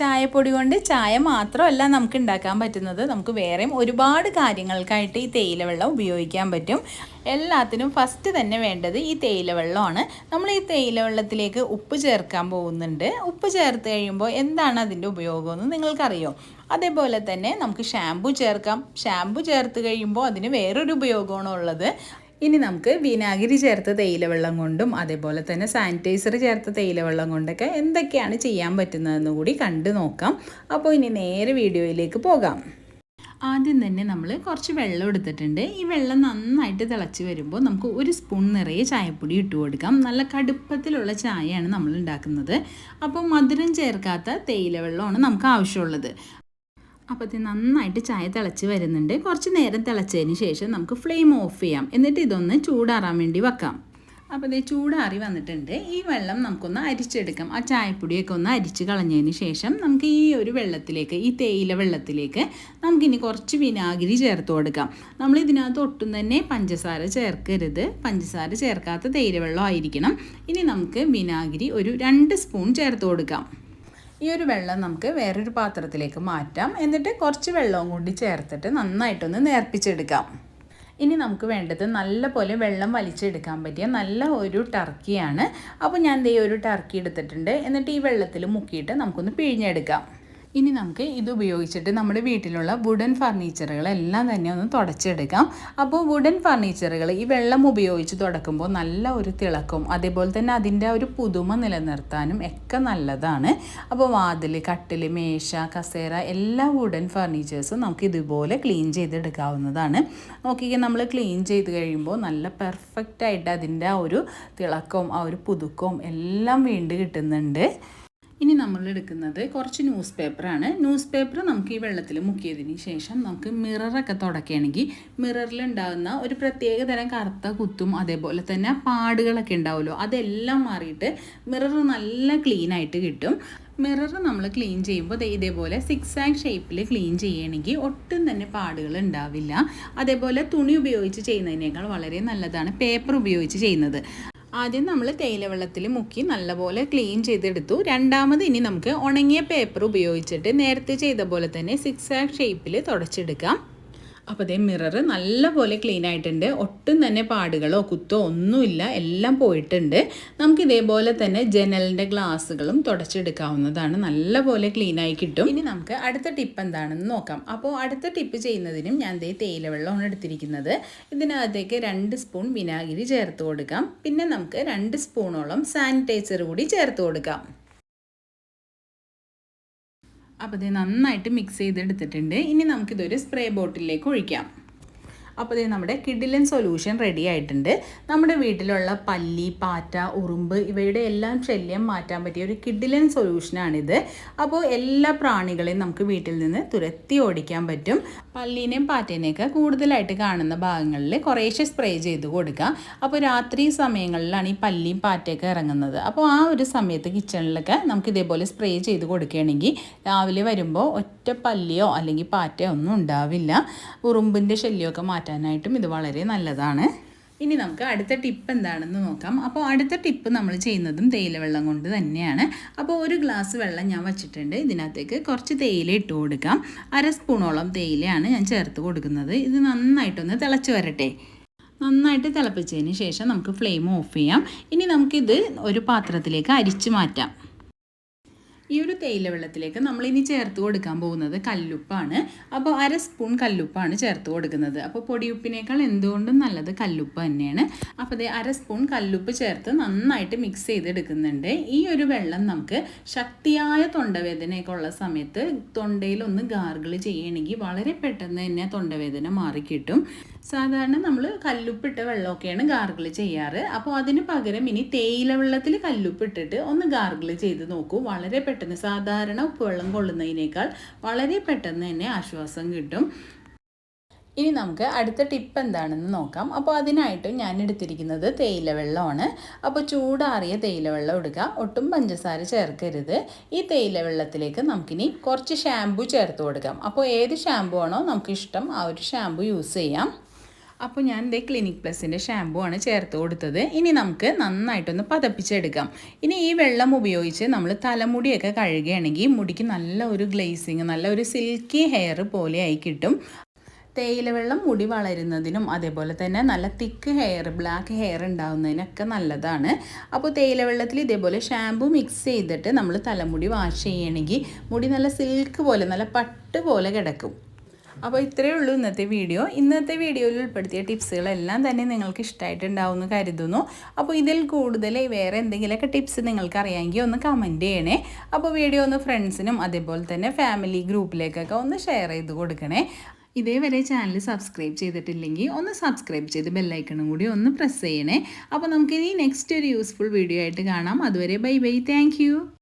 ചായപ്പൊടി കൊണ്ട് ചായ മാത്രമല്ല നമുക്ക് ഉണ്ടാക്കാൻ പറ്റുന്നത്. നമുക്ക് വേറെയും ഒരുപാട് കാര്യങ്ങൾക്കായിട്ട് ഈ തേയില വെള്ളം ഉപയോഗിക്കാൻ പറ്റും. എല്ലാത്തിനും ഫസ്റ്റ് തന്നെ വേണ്ടത് ഈ തേയില വെള്ളമാണ് നമ്മൾ ഈ തേയില വെള്ളത്തിലേക്ക് ഉപ്പ് ചേർക്കാൻ പോകുന്നുണ്ട്. ഉപ്പ് ചേർത്ത് കഴിയുമ്പോൾ എന്താണ് അതിന്റെ ഉപയോഗമെന്ന് നിങ്ങൾക്കറിയോ? അതേപോലെ തന്നെ നമുക്ക് ഷാമ്പു ചേർക്കാം. ഷാമ്പു ചേർത്ത് കഴിയുമ്പോൾ അതിന് വേറൊരു ഉപയോഗമാണ് ഉള്ളത്. ഇനി നമുക്ക് വിനാഗിരി ചേർത്ത തേയിലവെള്ളം കൊണ്ടും അതേപോലെ തന്നെ സാനിറ്റൈസർ ചേർത്ത തേയിലവെള്ളം കൊണ്ടൊക്കെ എന്തൊക്കെയാണ് ചെയ്യാൻ പറ്റുന്നതെന്ന് കൂടി കണ്ടു നോക്കാം. അപ്പോൾ ഇനി നേരെ വീഡിയോയിലേക്ക് പോകാം. ആദ്യം തന്നെ നമ്മൾ കുറച്ച് വെള്ളം എടുത്തിട്ടുണ്ട്. ഈ വെള്ളം നന്നായിട്ട് തിളച്ച് വരുമ്പോൾ നമുക്ക് ഒരു സ്പൂൺ നിറയെ ചായപ്പൊടി ഇട്ട് കൊടുക്കാം. നല്ല കടുപ്പത്തിലുള്ള ചായയാണ് നമ്മൾ ഉണ്ടാക്കുന്നത്. അപ്പോൾ മധുരം ചേർക്കാത്ത തേയില വെള്ളമാണ് നമുക്ക് ആവശ്യമുള്ളത്. അപ്പോൾ ഇത് നന്നായിട്ട് ചായ തിളച്ച് വരുന്നുണ്ട്. കുറച്ച് നേരം തിളച്ചതിന് ശേഷം നമുക്ക് ഫ്ലെയിം ഓഫ് ചെയ്യാം. എന്നിട്ട് ഇതൊന്ന് ചൂടാറാൻ വേണ്ടി വെക്കാം. അപ്പോൾ ഇത് ചൂടാറി വന്നിട്ടുണ്ട്. ഈ വെള്ളം നമുക്കൊന്ന് അരിച്ചെടുക്കാം. ആ ചായപ്പൊടിയൊക്കെ ഒന്ന് അരിച്ച് കളഞ്ഞതിന് ശേഷം നമുക്ക് ഈ ഒരു വെള്ളത്തിലേക്ക് ഈ തേയില വെള്ളത്തിലേക്ക് നമുക്കിനി കുറച്ച് വിനാഗിരി ചേർത്ത് കൊടുക്കാം. നമ്മൾ ഇതിനകത്ത് ഒട്ടും തന്നെ പഞ്ചസാര ചേർക്കരുത്. പഞ്ചസാര ചേർക്കാത്ത തേയില വെള്ളം ആയിരിക്കണം. ഇനി നമുക്ക് വിനാഗിരി ഒരു രണ്ട് സ്പൂൺ ചേർത്ത് കൊടുക്കാം. ഈ ഒരു വെള്ളം നമുക്ക് വേറൊരു പാത്രത്തിലേക്ക് മാറ്റാം. എന്നിട്ട് കുറച്ച് വെള്ളവും കൂടി ചേർത്തിട്ട് നന്നായിട്ടൊന്ന് നേർപ്പിച്ചെടുക്കാം. ഇനി നമുക്ക് വേണ്ടത് നല്ല പോലെ വെള്ളം വലിച്ചെടുക്കാൻ പറ്റിയ നല്ല ഒരു ടർക്കിയാണ്. അപ്പോൾ ഞാൻ ദേ ഒരു ടർക്കി എടുത്തിട്ടുണ്ട്. എന്നിട്ട് ഈ വെള്ളത്തിൽ മുക്കിയിട്ട് നമുക്കൊന്ന് പിഴിഞ്ഞെടുക്കാം. ഇനി നമുക്ക് ഇത് ഉപയോഗിച്ചിട്ട് നമ്മുടെ വീട്ടിലുള്ള വുഡൻ ഫർണിച്ചറുകളെല്ലാം തന്നെ ഒന്ന് തുടച്ചെടുക്കാം. അപ്പോൾ വുഡൻ ഫർണിച്ചറുകൾ ഈ വെള്ളം ഉപയോഗിച്ച് തുടക്കുമ്പോൾ നല്ല ഒരു തിളക്കും അതേപോലെ തന്നെ അതിന്റെ ഒരു പുതുമ നിലനിർത്താനും ഒക്കെ നല്ലതാണ്. അപ്പോൾ വാതിൽ കട്ടിൽ മേശ കസേര എല്ലാ വുഡൻ ഫർണിച്ചേഴ്സും നമുക്ക് ഇതുപോലെ ക്ലീൻ ചെയ്തെടുക്കാവുന്നതാണ്. നോക്കിക്കേ നമ്മൾ ക്ലീൻ ചെയ്ത് കഴിയുമ്പോൾ നല്ല പെർഫെക്റ്റ് ആയിട്ട് അതിന്റെ ആ ഒരു തിളക്കവും ആ ഒരു പുതുക്കവും എല്ലാം വീണ്ടും കിട്ടുന്നുണ്ട്. ഇനി നമ്മൾ എടുക്കുന്നത് കുറച്ച് ന്യൂസ് പേപ്പറാണ് ന്യൂസ് പേപ്പർ നമുക്ക് ഈ വെള്ളത്തിൽ മുക്കിയതിന് ശേഷം നമുക്ക് മിററൊക്കെ തുടക്കുകയാണെങ്കിൽ മിററിൽ ഉണ്ടാകുന്ന ഒരു പ്രത്യേക തരം കറുത്ത കുത്തും അതേപോലെ തന്നെ പാടുകളൊക്കെ ഉണ്ടാവുമല്ലോ. അതെല്ലാം മാറിയിട്ട് മിറർ നല്ല ക്ലീൻ ആയിട്ട് കിട്ടും. മിറർ നമ്മൾ ക്ലീൻ ചെയ്യുമ്പോൾ ഇതേപോലെ സിക്സ് ആക് ഷേപ്പിൽ ക്ലീൻ ചെയ്യണമെങ്കിൽ ഒട്ടും തന്നെ പാടുകൾ ഉണ്ടാവില്ല. അതേപോലെ തുണി ഉപയോഗിച്ച് ചെയ്യുന്നതിനേക്കാൾ വളരെ നല്ലതാണ് പേപ്പർ ഉപയോഗിച്ച് ചെയ്യുന്നത്. ആദ്യം നമ്മൾ തേയില വെള്ളത്തിൽ മുക്കി നല്ലപോലെ ക്ലീൻ ചെയ്തെടുത്തു. രണ്ടാമത് ഇനി നമുക്ക് ഉണങ്ങിയ പേപ്പർ ഉപയോഗിച്ചിട്ട് നേരത്തെ ചെയ്ത പോലെ തന്നെ സിക്സ് ആക് ഷേപ്പിൽ തുടച്ചെടുക്കാം. അപ്പോൾ അതേ മിറർ നല്ലപോലെ ക്ലീൻ ആയിട്ടുണ്ട്. ഒട്ടും തന്നെ പാടുകളോ കുത്തോ ഒന്നുമില്ല. എല്ലാം പോയിട്ടുണ്ട്. നമുക്ക് ഇതേപോലെ തന്നെ ജനലിന്റെ ഗ്ലാസ്സുകളും തുടച്ചെടുക്കാവുന്നതാണ്. നല്ലപോലെ ക്ലീൻ ആയി കിട്ടും. ഇനി നമുക്ക് അടുത്ത ടിപ്പ് എന്താണെന്ന് നോക്കാം. അപ്പോൾ അടുത്ത ടിപ്പ് ചെയ്യുന്നതിനും ഞാൻ ഇതേ തേയില വെള്ളമാണ് എടുത്തിരിക്കുന്നത്. ഇതിനകത്തേക്ക് രണ്ട് സ്പൂൺ വിനാഗിരി ചേർത്ത് കൊടുക്കാം. പിന്നെ നമുക്ക് രണ്ട് സ്പൂണോളം സാനിറ്റൈസർ കൂടി ചേർത്ത് കൊടുക്കാം. അപ്പോൾ ഇത് നന്നായിട്ട് മിക്സ് ചെയ്തെടുത്തിട്ടുണ്ട്. ഇനി നമുക്കിതൊരു സ്പ്രേ ബോട്ടിലേക്ക് ഒഴിക്കാം. അപ്പോൾ ഇത് നമ്മുടെ കിഡിലൻ സൊല്യൂഷൻ റെഡി ആയിട്ടുണ്ട്. നമ്മുടെ വീട്ടിലുള്ള പല്ലി പാറ്റ ഉറുമ്പ് ഇവയുടെ എല്ലാം ശല്യം മാറ്റാൻ പറ്റിയ ഒരു കിഡിലൻ സൊല്യൂഷനാണിത് അപ്പോൾ എല്ലാ പ്രാണികളെയും നമുക്ക് വീട്ടിൽ നിന്ന് തുരത്തി ഓടിക്കാൻ പറ്റും. പല്ലീനെയും പാറ്റേനെയൊക്കെ കൂടുതലായിട്ട് കാണുന്ന ഭാഗങ്ങളിൽ കുറേശ്ശെ സ്പ്രേ ചെയ്ത് കൊടുക്കുക. അപ്പോൾ രാത്രി സമയങ്ങളിലാണ് ഈ പല്ലിയും പാറ്റയൊക്കെ ഇറങ്ങുന്നത്. അപ്പോൾ ആ ഒരു സമയത്ത് കിച്ചണിലൊക്കെ നമുക്ക് ഇതേപോലെ സ്പ്രേ ചെയ്ത് കൊടുക്കുകയാണെങ്കിൽ രാവിലെ വരുമ്പോൾ ഒറ്റ പല്ലിയോ അല്ലെങ്കിൽ പാറ്റയോ ഒന്നും ഉണ്ടാവില്ല. ഉറുമ്പിന്റെ ശല്യമൊക്കെ മാറ്റാനായിട്ടും ഇത് വളരെ നല്ലതാണ്. ഇനി നമുക്ക് അടുത്ത ടിപ്പ് എന്താണെന്ന് നോക്കാം. അപ്പോൾ അടുത്ത ടിപ്പ് നമ്മൾ ചെയ്യുന്നതും തേയില വെള്ളം കൊണ്ട് തന്നെയാണ്. അപ്പോൾ ഒരു ഗ്ലാസ് വെള്ളം ഞാൻ വച്ചിട്ടുണ്ട്. ഇതിനകത്തേക്ക് കുറച്ച് തേയില ഇട്ട് കൊടുക്കാം. അര സ്പൂണോളം തേയിലയാണ് ഞാൻ ചേർത്ത് കൊടുക്കുന്നത്. ഇത് നന്നായിട്ടൊന്ന് തിളച്ച് വരട്ടെ. നന്നായിട്ട് തിളപ്പിച്ചതിന് ശേഷം നമുക്ക് ഫ്ലെയിം ഓഫ് ചെയ്യാം. ഇനി നമുക്കിത് ഒരു പാത്രത്തിലേക്ക് അരിച്ചു മാറ്റാം. ഈ ഒരു തേയില വെള്ളത്തിലേക്ക് നമ്മൾ ഇനി ചേർത്ത് കൊടുക്കാൻ പോകുന്നത് കല്ലുപ്പാണ്. അപ്പോൾ അര സ്പൂൺ കല്ലുപ്പാണ് ചേർത്ത് കൊടുക്കുന്നത്. അപ്പോൾ പൊടിയുപ്പിനേക്കാൾ എന്തുകൊണ്ടും നല്ലത് കല്ലുപ്പ് തന്നെയാണ്. അപ്പോൾ അതേ അര സ്പൂൺ കല്ലുപ്പ് ചേർത്ത് നന്നായിട്ട് മിക്സ് ചെയ്തെടുക്കുന്നുണ്ട്. ഈ ഒരു വെള്ളം നമുക്ക് ശക്തിയായ തൊണ്ടവേദനയൊക്കെ ഉള്ള സമയത്ത് തൊണ്ടയിൽ ഒന്ന് ഗാർഗിൾ ചെയ്യണമെങ്കിൽ വളരെ പെട്ടെന്ന് തന്നെ തൊണ്ടവേദന മാറിക്കിട്ടും. സാധാരണ നമ്മൾ കല്ലുപ്പിട്ട വെള്ളമൊക്കെയാണ് ഗാർഗിൾ ചെയ്യാറ്. അപ്പോൾ അതിന് പകരം ഇനി തേയില വെള്ളത്തിൽ കല്ലുപ്പിട്ടിട്ട് ഒന്ന് ഗാർഗിൾ ചെയ്ത് നോക്കൂ. വളരെ പെട്ടെന്ന് സാധാരണ ഉപ്പുവെള്ളം കൊള്ളുന്നതിനേക്കാൾ വളരെ പെട്ടെന്ന് തന്നെ ആശ്വാസം കിട്ടും. ഇനി നമുക്ക് അടുത്ത ടിപ്പ് എന്താണെന്ന് നോക്കാം. അപ്പോൾ അതിനായിട്ട് ഞാൻ എടുത്തിരിക്കുന്നത് തേയില വെള്ളമാണ്. അപ്പോൾ ചൂടാറിയ തേയില വെള്ളം എടുക്കുക ഒട്ടും പഞ്ചസാര ചേർക്കരുത്. ഈ തേയില വെള്ളത്തിലേക്ക് നമുക്കിനി കുറച്ച് ഷാമ്പു ചേർത്ത് കൊടുക്കാം. അപ്പോൾ ഏത് ഷാമ്പു ആണോ നമുക്കിഷ്ടം ആ ഒരു ഷാമ്പു യൂസ് ചെയ്യാം. അപ്പോൾ ഞാൻ ഇതേ ക്ലിനിക് പ്ലസിന്റെ ഷാമ്പൂ ആണ് ചേർത്ത് കൊടുത്തത്. ഇനി നമുക്ക് നന്നായിട്ടൊന്ന് പതപ്പിച്ചെടുക്കാം. ഇനി ഈ വെള്ളം ഉപയോഗിച്ച് നമ്മൾ തലമുടിയൊക്കെ കഴുകുകയാണെങ്കിൽ മുടിക്ക് നല്ല ഒരു ഗ്ലേസിങ് നല്ല ഒരു സിൽക്കി ഹെയർ പോലെയായി കിട്ടും. തേയില വെള്ളം മുടി വളരുന്നതിനും അതേപോലെ തന്നെ നല്ല തിക്ക് ഹെയർ ബ്ലാക്ക് ഹെയർ ഉണ്ടാകുന്നതിനൊക്കെ നല്ലതാണ്. അപ്പോൾ തേയില വെള്ളത്തിൽ ഇതേപോലെ ഷാമ്പു മിക്സ് ചെയ്തിട്ട് നമ്മൾ തലമുടി വാഷ് ചെയ്യണമെങ്കിൽ മുടി നല്ല സിൽക്ക് പോലെ നല്ല പട്ട് പോലെ കിടക്കും. അപ്പോൾ ഇത്രയേ ഉള്ളൂ ഇന്നത്തെ വീഡിയോ. ഇന്നത്തെ വീഡിയോയിൽ ഉൾപ്പെടുത്തിയ ടിപ്സുകളെല്ലാം തന്നെ നിങ്ങൾക്ക് ഇഷ്ടമായിട്ടുണ്ടാവുമെന്ന് കരുതുന്നു. അപ്പോൾ ഇതിൽ കൂടുതൽ വേറെ എന്തെങ്കിലുമൊക്കെ ടിപ്സ് നിങ്ങൾക്ക് അറിയാമെങ്കിൽ ഒന്ന് കമന്റ് ചെയ്യണേ. അപ്പോൾ വീഡിയോ ഒന്ന് ഫ്രണ്ട്സിനും അതേപോലെ തന്നെ ഫാമിലി ഗ്രൂപ്പിലേക്കൊക്കെ ഒന്ന് ഷെയർ ചെയ്ത് കൊടുക്കണേ. ഇതേവരെ ചാനൽ സബ്സ്ക്രൈബ് ചെയ്തിട്ടില്ലെങ്കിൽ ഒന്ന് സബ്സ്ക്രൈബ് ചെയ്ത് ബെല്ലൈക്കണും കൂടി ഒന്ന് പ്രസ് ചെയ്യണേ. അപ്പോൾ നമുക്കിനി നെക്സ്റ്റ് ഒരു യൂസ്ഫുൾ വീഡിയോ ആയിട്ട് കാണാം. അതുവരെ ബൈ ബൈ താങ്ക്